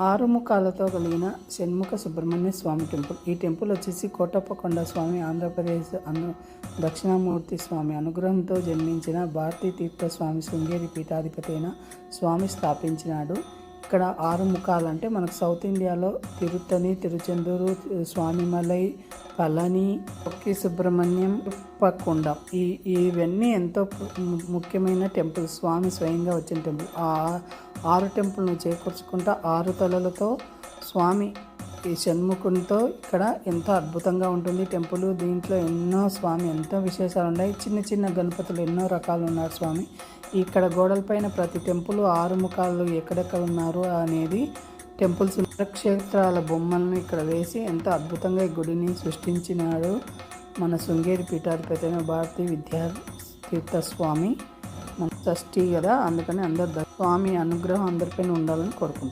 ఆరు ముఖాలతో కలిగిన షణ్ముఖ సుబ్రహ్మణ్య స్వామి టెంపుల్. ఈ టెంపుల్ వచ్చేసి కోటప్పకొండ స్వామి ఆంధ్రప్రదేశ్ అను దక్షిణామూర్తి స్వామి అనుగ్రహంతో జన్మించిన భారతీ తీర్థ స్వామి శృంగేరి పీఠాధిపతి అయిన స్వామి స్థాపించినాడు. ఇక్కడ ఆరు ముఖాలు అంటే మనకు సౌత్ ఇండియాలో తిరుత్తని తిరుచెందూరు స్వామిమలై పళని ఒక్కి సుబ్రహ్మణ్యం ఉప్పకొండ ఈ ఇవన్నీ ఎంతో ముఖ్యమైన టెంపుల్ స్వామి స్వయంగా వచ్చిన టెంపుల్. ఆ ఆరు టెంపుల్ను చేకూర్చుకుంటా ఆరు తలలతో స్వామి ఈ షణ్ముఖునితో ఇక్కడ ఎంతో అద్భుతంగా ఉంటుంది టెంపుల్. దీంట్లో ఎన్నో స్వామి ఎంతో విశేషాలు ఉన్నాయి. చిన్న చిన్న గణపతులు ఎన్నో రకాలు ఉన్నారు స్వామి. ఇక్కడ గోడలపైన ప్రతి టెంపుల్ ఆరు ముఖాలు ఎక్కడెక్కడ ఉన్నారు అనేది టెంపుల్స్ క్షేత్రాల బొమ్మలను ఇక్కడ వేసి ఎంతో అద్భుతంగా ఈ గుడిని సృష్టించినాడు మన శృంగేరి పీఠాధిపతి అయిన భారతీ విద్యా తీర్థ స్వామి. మన షష్ఠి కదా అందుకని అందరు స్వామి అనుగ్రహం అందరిపైన ఉండాలని కోరుకుంటున్నాను